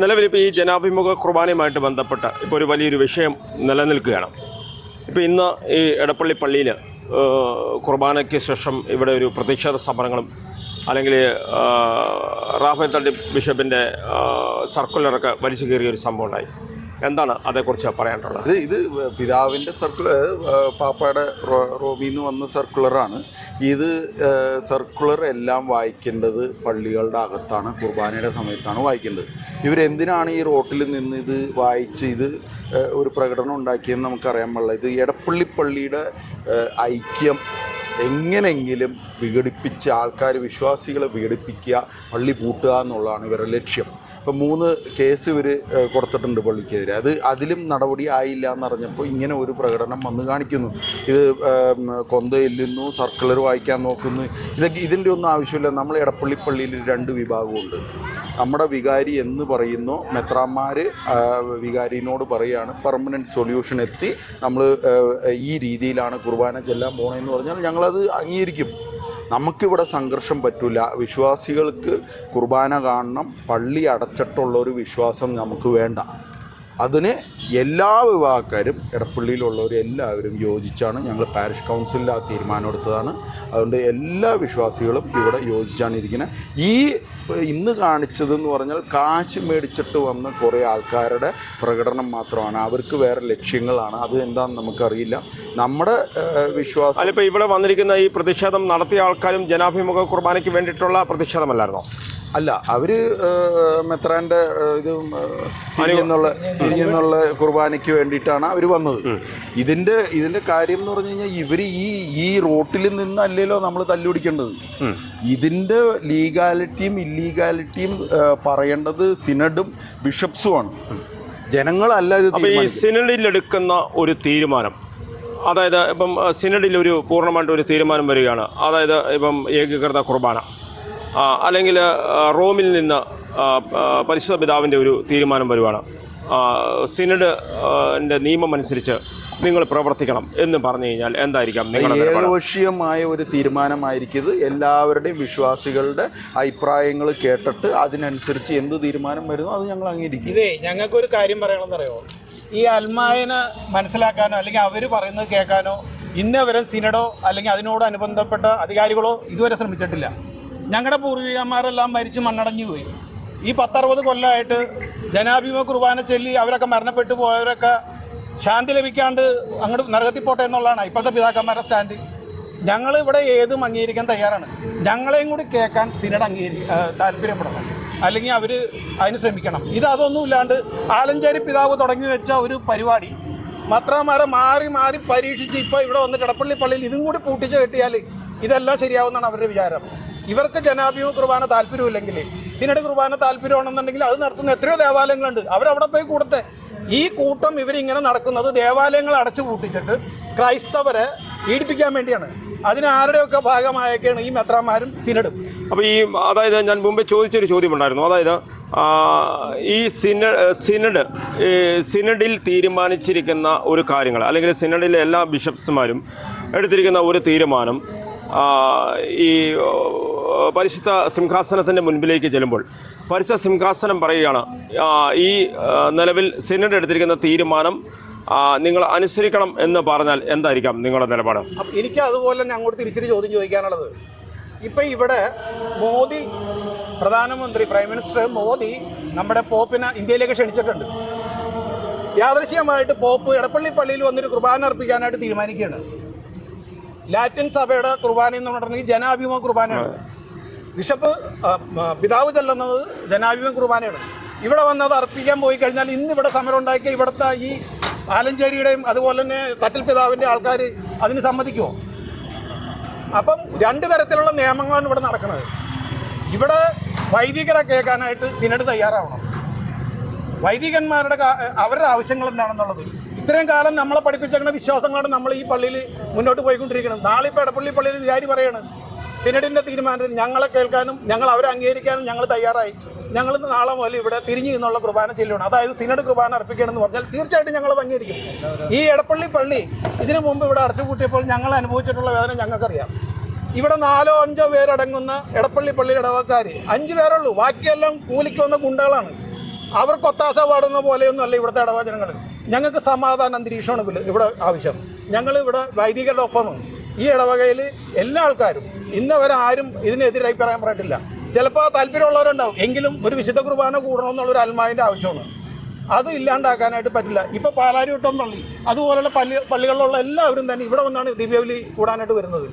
നിലവിലിപ്പോൾ ഈ ജനാഭിമുഖ കുർബാനയുമായിട്ട് ബന്ധപ്പെട്ട ഇപ്പോൾ ഒരു വലിയൊരു വിഷയം നിലനിൽക്കുകയാണ്. ഇപ്പോൾ ഇന്ന് ഈ എടപ്പള്ളി പള്ളിയിൽ കുർബാനയ്ക്ക് ശേഷം ഇവിടെ ഒരു പ്രതിഷേധ സമരങ്ങളും അല്ലെങ്കിൽ റാഫേൽ തട്ടി ബിഷപ്പിന്റെ സർക്കുലറൊക്കെ വലിച്ചു കയറിയ ഒരു സംഭവം ഉണ്ടായി. എന്താണ് അതേക്കുറിച്ച് പറയാനുള്ളത്? ഇത് ഇത് പിതാവിന്റെ സർക്കുലർ പാപ്പയുടെ റോമിൽ നിന്ന് വന്ന സർക്കുലറാണ്. ഇത് സർക്കുലർ എല്ലാം വായിക്കേണ്ടത് പള്ളികളുടെ അകത്താണ് കുർബാനയുടെ സമയത്താണ് വായിക്കേണ്ടത്. ഇവരെന്തിനാണ് ഈ റോട്ടിൽ നിന്ന് ഇത് വായിച്ച് ഇത് ഒരു പ്രകടനം ഉണ്ടാക്കിയെന്ന് നമുക്കറിയാൻ പാടില്ല. ഇത് എടപ്പള്ളി പള്ളിയുടെ ഐക്യം എങ്ങനെങ്കിലും വിഘടിപ്പിച്ച് ആൾക്കാർ വിശ്വാസികളെ വിഘടിപ്പിക്കുക പള്ളി പൂട്ടുക എന്നുള്ളതാണ് ഇവരുടെ ലക്ഷ്യം. ഇപ്പം മൂന്ന് കേസ് ഇവർ കൊടുത്തിട്ടുണ്ട് പള്ളിക്കെതിരെ. അത് അതിലും നടപടി ആയില്ല എന്നറിഞ്ഞപ്പോൾ ഇങ്ങനെ ഒരു പ്രകടനം വന്ന് കാണിക്കുന്നു. ഇത് കൊന്ത എല്ലുന്നു സർക്കുലർ വായിക്കാൻ നോക്കുന്നു. ഇതൊക്കെ ഇതിന്റെ ഒന്നും ആവശ്യമില്ല. നമ്മൾ എടപ്പള്ളി പള്ളിയിൽ രണ്ട് വിഭാഗമുണ്ട്. നമ്മുടെ വികാരി എന്ന് പറയുന്നു. മെത്രാന്മാർ വികാരിനോട് പറയുകയാണ് പെർമനന്റ് സൊല്യൂഷൻ എത്തി. നമ്മൾ ഈ രീതിയിലാണ് കുർബാന ചെല്ലാൻ പോകണമെന്ന് പറഞ്ഞാൽ ഞങ്ങളത് അംഗീകരിക്കും. നമുക്കിവിടെ സംഘർഷം പറ്റില്ല വിശ്വാസികൾക്ക് കുർബാന കാണണം. പള്ളി അടച്ചിട്ടുള്ളൊരു വിശ്വാസം നമുക്ക് വേണ്ട. അതിന് എല്ലാ വിഭാഗക്കാരും ഇടപ്പള്ളിയിലുള്ളവർ എല്ലാവരും യോജിച്ചാണ് ഞങ്ങൾ പാരിഷ് കൗൺസിലിൽ ആ തീരുമാനം എടുത്തതാണ്. അതുകൊണ്ട് എല്ലാ വിശ്വാസികളും ഇവിടെ യോജിച്ചാണ് ഇരിക്കുന്നത് ഈ ഇന്ന് കാണിച്ചതെന്ന് പറഞ്ഞാൽ കാശ് മേടിച്ചിട്ട് വന്ന കുറേ ആൾക്കാരുടെ പ്രകടനം മാത്രമാണ്. അവർക്ക് വേറെ ലക്ഷ്യങ്ങളാണ്. അത് എന്താണെന്ന് നമുക്കറിയില്ല. നമ്മുടെ വിശ്വാസം അതിലിപ്പോൾ ഇവിടെ വന്നിരിക്കുന്ന ഈ പ്രതിഷേധം നടത്തിയ ആൾക്കാരും ജനാഭിമുഖ കുർബാനയ്ക്ക് വേണ്ടിയിട്ടുള്ള പ്രതിഷേധമല്ലായിരുന്നോ? അല്ല അവർ മെത്രാന്റെ ഇത് തിരിഞ്ഞെന്നുള്ള തിരിഞ്ഞെന്നുള്ള കുർബാനയ്ക്ക് വേണ്ടിയിട്ടാണ് അവർ വന്നത്. ഇതിന്റെ ഇതിന്റെ കാര്യം എന്ന് പറഞ്ഞു കഴിഞ്ഞാൽ ഇവർ ഈ ഈ റോട്ടിൽ നിന്നല്ലല്ലോ നമ്മൾ തല്ലുപിടിക്കേണ്ടത്. ഇതിന്റെ ലീഗാലിറ്റിയും ഇല്ലീഗാലിറ്റിയും പറയേണ്ടത് സിനഡും ബിഷപ്സുമാണ്. ജനങ്ങളല്ല ഇത് ഈ. സിനഡിൽ എടുക്കുന്ന ഒരു തീരുമാനം അതായത് ഇപ്പം സിനഡിൽ ഒരു പൂർണമായിട്ട് ഒരു തീരുമാനം വരികയാണ്. അതായത് ഇപ്പം ഏകീകൃത കുർബാന. അല്ലെങ്കിൽ റോമിൽ നിന്ന് പരിശുദ്ധ പിതാവിന്റെ ഒരു തീരുമാനം വരുവാണ്. സിനഡ് ആ, നിയമം അനുസരിച്ച് നിങ്ങൾ പ്രവർത്തിക്കണം എന്ന് പറഞ്ഞു കഴിഞ്ഞാൽ എന്തായിരിക്കാം ഏകപക്ഷീയമായ ഒരു തീരുമാനമായിരിക്കും ഇത് എല്ലാവരുടെയും വിശ്വാസികളുടെ അഭിപ്രായങ്ങൾ കേട്ടിട്ട് അതിനനുസരിച്ച് എന്ത് തീരുമാനം വരുന്നു അത് ഞങ്ങൾ അംഗീകരിക്കും. ഇതേ ഞങ്ങൾക്കൊരു കാര്യം പറയണമെന്നറിയോ? ഈ അൽമായനെ മനസ്സിലാക്കാനോ അല്ലെങ്കിൽ അവർ പറയുന്നത് കേൾക്കാനോ ഇന്നവരെ സിനഡോ അല്ലെങ്കിൽ അതിനോട് അനുബന്ധപ്പെട്ട അധികാരികളോ ഇതുവരെ ശ്രമിച്ചിട്ടില്ല. ഞങ്ങളുടെ പൂർവികന്മാരെല്ലാം മരിച്ച് മണ്ണടഞ്ഞു പോയി. ഈ പത്തറുപത് കൊല്ലമായിട്ട് ജനാഭിമ കുർബാന ചൊല്ലി അവരൊക്കെ മരണപ്പെട്ടു പോയവരൊക്കെ ശാന്തി ലഭിക്കാണ്ട് അങ്ങോട്ട് നരകത്തിൽ പോട്ടെ എന്നുള്ളതാണ് ഇപ്പോഴത്തെ പിതാക്കന്മാരുടെ സ്റ്റാൻഡ്. ഞങ്ങൾ ഇവിടെ ഏതും അംഗീകരിക്കാൻ തയ്യാറാണ്. ഞങ്ങളെയും കൂടി കേൾക്കാൻ സിനഡ് അംഗീകരി താല്പര്യപ്പെടണം. അല്ലെങ്കിൽ അവർ അതിന് ശ്രമിക്കണം. ഇത് അതൊന്നും ഇല്ലാണ്ട് ആലഞ്ചേരി പിതാവ് തുടങ്ങി വെച്ച ഒരു പരിപാടി മത്രമാരെ മാറി മാറി പരീക്ഷിച്ച് ഇപ്പോൾ ഇവിടെ വന്ന് കിടപ്പള്ളി പള്ളിയിൽ ഇതും കൂടി പൂട്ടിച്ച് കെട്ടിയാൽ ഇതെല്ലാം ശരിയാവുമെന്നാണ് അവരുടെ വിചാരം. ഇവർക്ക് ജനാഭിമുഖ കുർബാന താല്പര്യമില്ലെങ്കിൽ സിനഡ് കുർബാന താല്പര്യമാണെന്നുണ്ടെങ്കിൽ അത് നടത്തുന്ന എത്രയോ ദേവാലയങ്ങളുണ്ട്. അവരവിടെ പോയി കൂടട്ടെ. ഈ കൂട്ടം ഇവരിങ്ങനെ നടക്കുന്നത് ദേവാലയങ്ങൾ അടച്ചു പൂട്ടിച്ചിട്ട് ക്രൈസ്തവരെ പീഡിപ്പിക്കാൻ വേണ്ടിയാണ്. അതിന് ആരുടെയൊക്കെ ഭാഗമായൊക്കെയാണ് ഈ മെത്രാന്മാരും സിനഡും. അപ്പോൾ ഈ അതായത് ഞാൻ മുമ്പേ ചോദിച്ചൊരു ചോദ്യമുണ്ടായിരുന്നു. അതായത് ഈ സിന സിനഡ് സിനഡിൽ തീരുമാനിച്ചിരിക്കുന്ന ഒരു കാര്യങ്ങൾ അല്ലെങ്കിൽ സിനഡിലെ എല്ലാ ബിഷപ്സുമാരും എടുത്തിരിക്കുന്ന ഒരു തീരുമാനം ഈ പരിശുദ്ധ സിംഹാസനത്തിന്റെ മുൻപിലേക്ക് ചെല്ലുമ്പോൾ പരിശുദ്ധ സിംഹാസനം പറയുകയാണ് ഈ നിലവിൽ സിനഡ് എടുത്തിരിക്കുന്ന തീരുമാനം നിങ്ങൾ അനുസരിക്കണം എന്ന് പറഞ്ഞാൽ എന്തായിരിക്കാം നിങ്ങളുടെ നിലപാട്? എനിക്ക് അതുപോലെ തന്നെ അങ്ങോട്ട് തിരിച്ചൊരു ചോദ്യം ചോദിക്കാനുള്ളത്. ഇപ്പം ഇവിടെ മോദി പ്രധാനമന്ത്രി പ്രൈം മിനിസ്റ്റർ മോദി നമ്മുടെ പോപ്പിനെ ഇന്ത്യയിലേക്ക് ക്ഷണിച്ചിട്ടുണ്ട്. യാദൃശ്യമായിട്ട് പോപ്പ് എടപ്പള്ളി പള്ളിയിൽ വന്നൊരു കുർബാന അർപ്പിക്കാനായിട്ട് തീരുമാനിക്കുകയാണ്. ലാറ്റിൻ സഭയുടെ കുർബാന എന്ന് പറഞ്ഞിട്ടുണ്ടെങ്കിൽ ജനാഭിമുഖ കുർബാനയാണ്. ബിഷപ്പ് പിതാവ് ചെല്ലുന്നത് ജനാഭിമുഖ കുർബാനയാണ്. ഇവിടെ വന്നത് അർപ്പിക്കാൻ പോയി കഴിഞ്ഞാൽ ഇന്ന് ഇവിടെ സമരം ഉണ്ടാക്കിയ ഇവിടുത്തെ ഈ ആലഞ്ചേരിയുടെയും അതുപോലെ തന്നെ തട്ടിൽ പിതാവിന്റെ ആൾക്കാർ അതിന് സമ്മതിക്കുമോ? അപ്പം രണ്ട് തരത്തിലുള്ള നിയമങ്ങളാണ് ഇവിടെ നടക്കുന്നത്. ഇവിടെ വൈദികരെ കേൾക്കാനായിട്ട് സിനഡ് തയ്യാറാവണം. വൈദികന്മാരുടെ അവരുടെ ആവശ്യങ്ങൾ എന്താണെന്നുള്ളത് ഇത്രയും കാലം നമ്മളെ പഠിപ്പിച്ചേക്കുന്ന വിശ്വാസങ്ങളാണ് നമ്മൾ ഈ പള്ളിയിൽ മുന്നോട്ട് പോയിക്കൊണ്ടിരിക്കുന്നത്. നാളെ ഇപ്പോൾ ഇടപ്പള്ളി പള്ളിയിൽ വിചാരി പറയാണ് സിനഡിന്റെ തീരുമാനത്തിൽ ഞങ്ങളെ കേൾക്കാനും ഞങ്ങൾ അവരെ അംഗീകരിക്കാനും ഞങ്ങൾ തയ്യാറായി. ഞങ്ങൾ നാളെ മുതൽ ഇവിടെ തിരിഞ്ഞു നിന്നുള്ള കുർബാന ചെല്ലുകയാണ് അതായത് സിനഡ് കുർബാന അർപ്പിക്കണമെന്ന് പറഞ്ഞാൽ തീർച്ചയായിട്ടും ഞങ്ങൾ അംഗീകരിക്കും. ഈ ഇടപ്പള്ളി പള്ളി ഇതിനു മുമ്പ് ഇവിടെ അടച്ചുപൂട്ടിയപ്പോൾ ഞങ്ങൾ അനുഭവിച്ചിട്ടുള്ള വേദന ഞങ്ങൾക്കറിയാം. ഇവിടെ നാലോ അഞ്ചോ പേരടങ്ങുന്ന ഇടപ്പള്ളി പള്ളിയുടെ ഇടവക്കാർ അഞ്ച് പേരുള്ളൂ ബാക്കിയെല്ലാം കൂലിക്ക് വന്ന ഗുണ്ടകളാണ്. അവർക്ക് ഒത്താശ പാടുന്ന പോലെയൊന്നും അല്ല ഇവിടുത്തെ ഇടവചനങ്ങൾ ഞങ്ങൾക്ക് സമാധാന അന്തരീക്ഷമാണ് ഇവിടെ- ആവശ്യം. ഞങ്ങൾ ഇവിടെ വൈദികരുടെ ഒപ്പമാണ് ഈ ഇടവകയിൽ എല്ലാ ആൾക്കാരും ഇന്നവരെ ആരും ഇതിനെതിരായി പറയാൻ പറഞ്ഞിട്ടില്ല ചിലപ്പോൾ താല്പര്യമുള്ളവരുണ്ടാവും. എങ്കിലും ഒരു വിശുദ്ധ കുർബാന കൂടണമെന്നുള്ളൊരു അൽമാവിന്റെ ആവശ്യമാണ്. അത് ഇല്ലാണ്ടാക്കാനായിട്ട് പറ്റില്ല. ഇപ്പൊ പാലാരിവട്ടം പള്ളി. അതുപോലുള്ള പള്ളി പള്ളികളിലുള്ള എല്ലാവരും തന്നെ ഇവിടെ വന്നാണ് ദിവ്യബലി കൂടാനായിട്ട് വരുന്നത്.